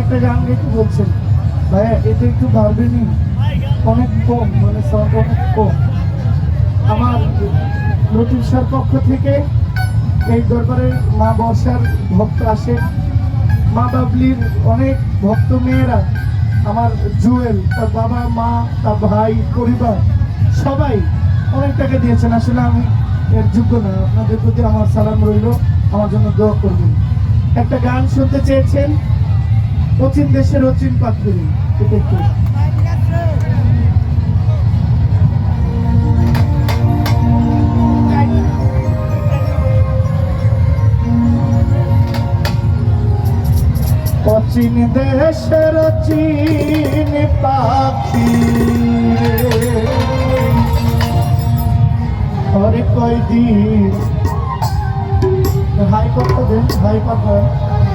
একটা গান গাইতে বলছেন। ভাইয়া, এটা একটু ভাববেনি অনেক কম মানে সাউন্ড অনেক কম। আমার লতিফ স্যার পক্ষ থেকে এই দরবারে মা বর্ষার ভক্ত আসে। মা বাবলির অনেক ভক্ত মেয়েরা, আমার জুয়েল, তার বাবা, মা, তার ভাই, পরিবার, সবাই অনেক টাকা দিয়েছেন। আসলে আমি এর যোগ্য না। আপনাদের প্রতি আমার সালাম রইল। আমার জন্য দোয়া করবেন। একটা গান শুনতে চেয়েছেন। অচিন দেশের অচিন পাত্রী অচিন দেশের অচিন পাখি হরে কয়দিন? হাই করতে দেন, হাই পাঠান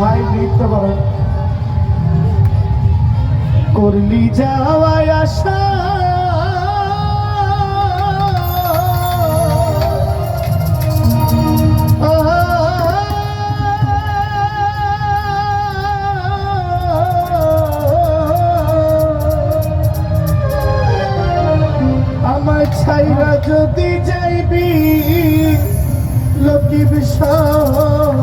হাই লিখতে পারেন করলি যাওয়ায় আশা। আমার ছাইরা যদি যাইবি লকি বিষয়।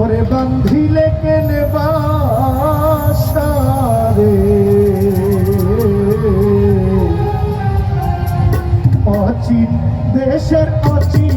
ওরে বান্ধিলে কেনে বাসারে অচিন দেশের অচিন